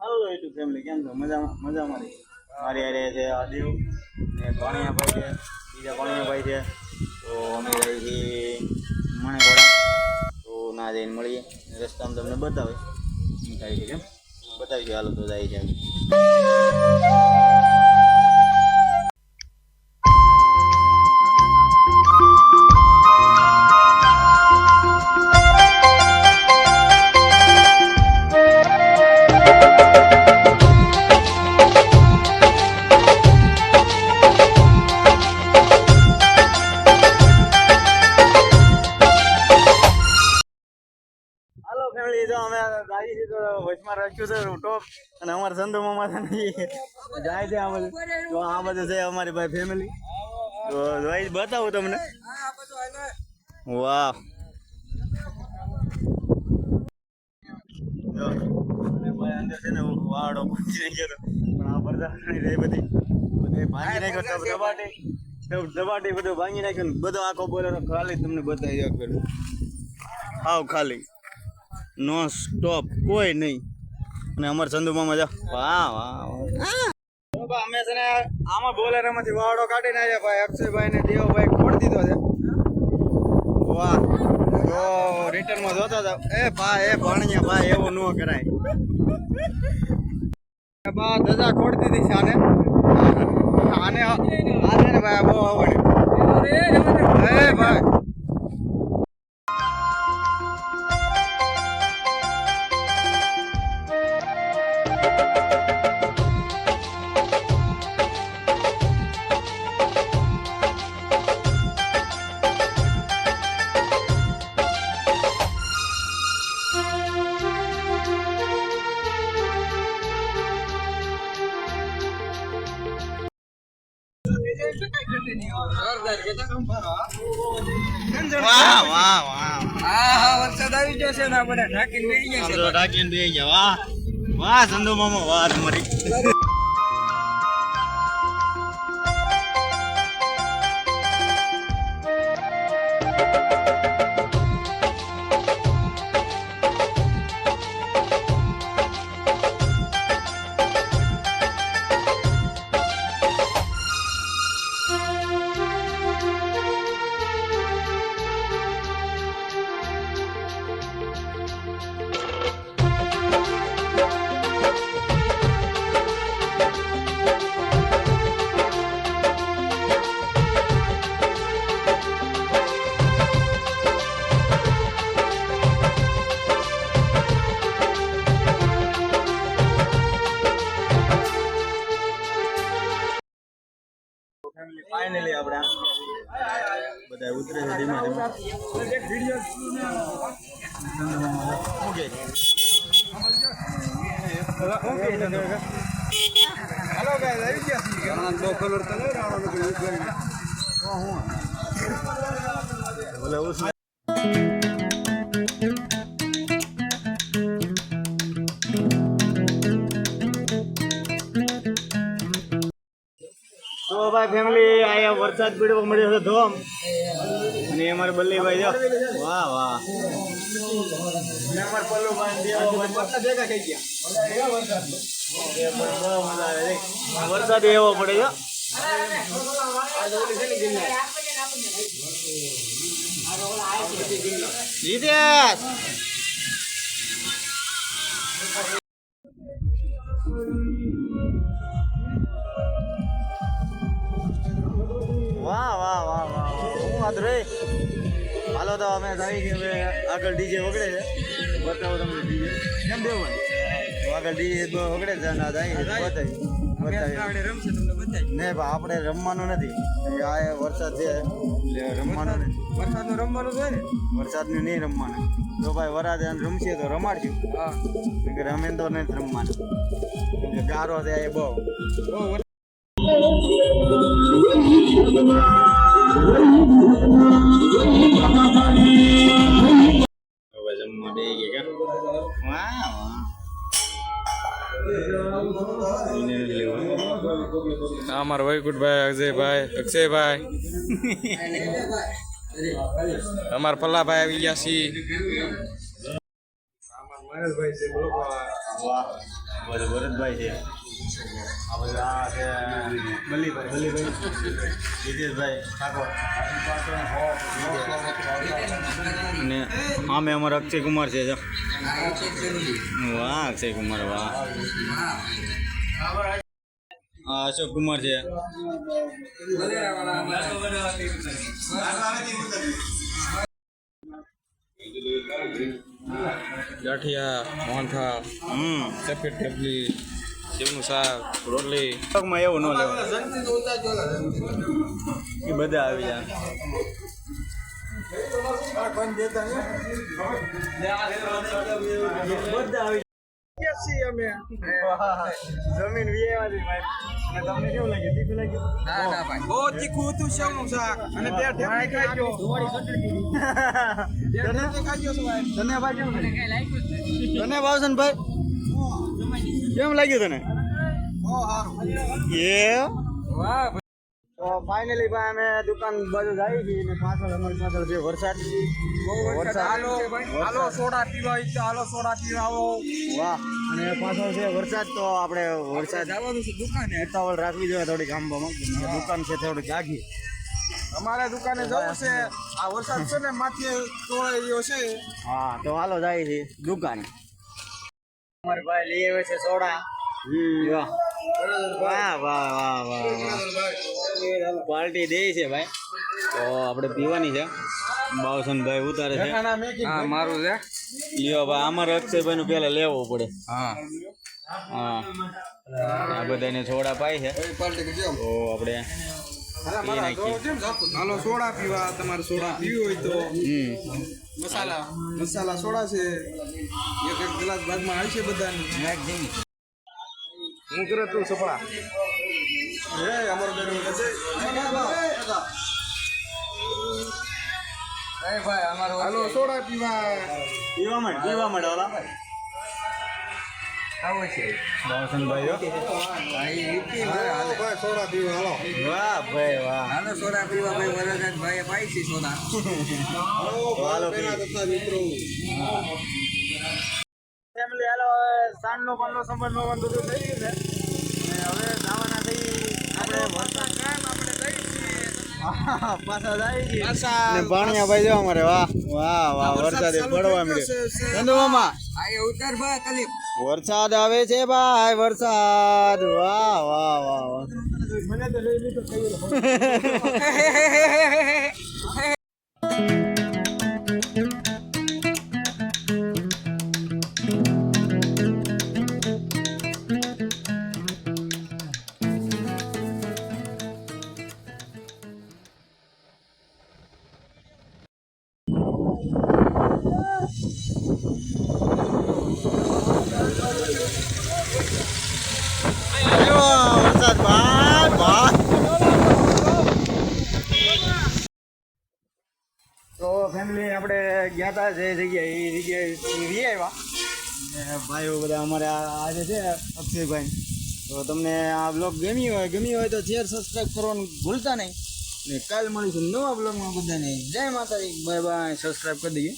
હાલો એટલું ફેમિલી કેમ છો? મજામાં મજામાં રહી. મારી હારે છે આદેવ ને પાણીયાભાઈ છે, બીજા પાણીયાભાઈ છે. તો અમે છીએ મણેકોડા તો ના જઈને મળીએ. રસ્તામાં તમને બતાવે શું થાય છે કેમ? બતાવીશું, હાલો તો જાય છે. વચમાં રાખ્યું છે ટોપ અને અમારા સંધુ મામા જાય છે આ બધું. તો આ બધું છે અમારી ભાઈ ફેમિલી તો ભાઈ, બતાવું તમને. વાહ. વાડો પૂછી નાખ્યો પણ આ બરદાણી રહી બધી. બધે ભાંગી નાખ્યો દબાટી બધું ભાંગી નાખ્યું બધો આખો બોલેરો ખાલી તમને બતાવી આવ ખાલી. નો સ્ટોપ કોઈ નહીં. અને અમર ચંદુ મામા જા. વાહ વાહ અમે છે ને આમાં બોલેરો માંથી વાવડો કાઢીને આવ્યા ભાઈ. અક્ષયભાઈ ને દેવભાઈ ખોડ દીધો છે. વાહ. તો રિટર્નમાં જોતા હતા. એ ભાઈ એ ભણ્યા ભાઈ એવું ન કરાય. બા દજા ખોડ દીધી છે આને. આને આ છે ને ભાઈ બહુ આવડે. એ ભાઈ આમ તો ઢાંકીને બેસી ગયા વાહ વાહ સંધુ મામા વાહ તમારી ફાઇનલી આપણે બધા ઉતરે છે ધીમે ઓકે હેલો કલર તો લઈ રાવણો કે તો ભાઈ ફેમિલી અહીંયા વરસાદ પીડવા મળ્યો છે ધોમ. અને અમારે બલ્લીભાઈ જો. વાહ વાહ. વરસાદ એવો પડે છે જીતેશ વાત રહી હાલો તો અમે થઈ કે હવે આગળ ડીજે વગડે છે. બતાવો તમને ડીજે. કેમ દેવું તો આગળ ડીજે વગડે છે ના જાય બતાવી. ને બા આપણે રમવાનું નથી. આ વરસાદ છે. એટલે રમવાનું વરસાદ વરસાદનું રમવાનું છે ને? વરસાદનું નહીં રમવાનું. જો ભાઈ વરાદ રમશે તો રમાડશું. હા. રમે તો નહીં રમવાનું. ગારો છે એ બહુ. બહુ અમારા વૈકુટભાઈ અજયભાઈ અક્ષયભાઈ. અમાર પલ્લાભાઈ આવી ગયા છીએ. વાહ બધું ભરતભાઈ છે. આ બધું છે. બલીભાઈ બલીભાઈ જીતેશભાઈ ઠાકોર અને આમે અમારા અક્ષય કુમાર છે વાહ અક્ષય કુમાર વાહ. આ અશોક કુમાર છે. ગાંઠિયા મોહનથાળ હમ. સફેદ ઢેપલી સેવનું શાક રોટલી. માં એવું ન લેવાનું એ બધા આવી જાય. જમીન ભાઈ. તમને કેવું લાગ્યું? તીખું લાગ્યું? બહુ તીખું હતું સેવનું શાક. અને ખાઈ ગયો તને તને ભાવશે ને ભાઈ. કેમ લાગ્યું તને? એ? તો ફાઇનલી ભાઈ અમે દુકાન બાજુ આવી ગઈ ને પાછળ અમારી પાછળ જે વરસાદ હાલો હાલો સોડા પીવા તો હાલો સોડા પીવા આવો વાહ. અને પાછળ છે વરસાદ તો આપણે વરસાદ જવાનું છે દુકાને. ઉતાવળ રાખવી જોઈએ થોડીક આંબામાં દુકાન છે થોડીક જાગી. અમારે દુકાને જવું છે. આ વરસાદ છે ને માથે તોળાઈ રહ્યો છે. હા તો હાલો જાય છે દુકાને. અમારે લઈ આવે છે સોડા. વાહ. વાહ વાહ વાહ વાહ પાર્ટી દે છે ભાઈ. તો આપણે પીવાની છે. બાવસનભાઈ ઉતારે છે. હા મારું છે. લ્યો ભાઈ અમારે અક્ષયભાઈ નું પેલા લેવો પડે. હા. હા. આ બધાને છોડા પાય છે. તો આપણે હાલો સોડા પીવા તમારે સોડા પીવી હોય તો. મસાલા. મસાલા સોડા છે. એક એક ગ્લાસ ભાગમાં આવશે બધાને. હું કરે તું સફળા? હે અમારો બેન હાલો સોડા પીવા. પીવા માંડ પીવા માંડ બાવસનભાઈ હો. ભાઈ સોડા પીવા હાલો. વાહ ભાઈ વાહ. હાલો સોડા પીવા ભાઈ વરરાજ ભાઈ ભાઈ છે સોડા. હાલો મિત્રો. ફેમિલી હાલો સાંજનો પાનનો સંબંધ નો બધું થઈ ગયું છે. હવે જવાના થઈ આપણે વરસાદ કામ આપણે છે ને ભાઈ જો અમારે વાહ વાહ વાહ વરસાદ પડવા મળ્યો ઉતાર ભાઈ વરસાદ આવે છે ભાઈ વરસાદ વાહ વાહ વાહ વાહ. મને તો લઈ લીધો હતા, જે જગ્યાએ, એ જગ્યાએ રી આવ્યા ને ભાઈઓ બધા અમારે આજે છે, અક્ષયભાઈ. તો તમને આ બ્લોગ ગમી હોય ગમી હોય તો શેર સબસ્ક્રાઈબ કરવાનું ભૂલતા નહીં. ને કાલ મળીશું નવા બ્લોગમાં બધાને. જય માતાજી. બાય બાય સબસ્ક્રાઈબ કરી દઈએ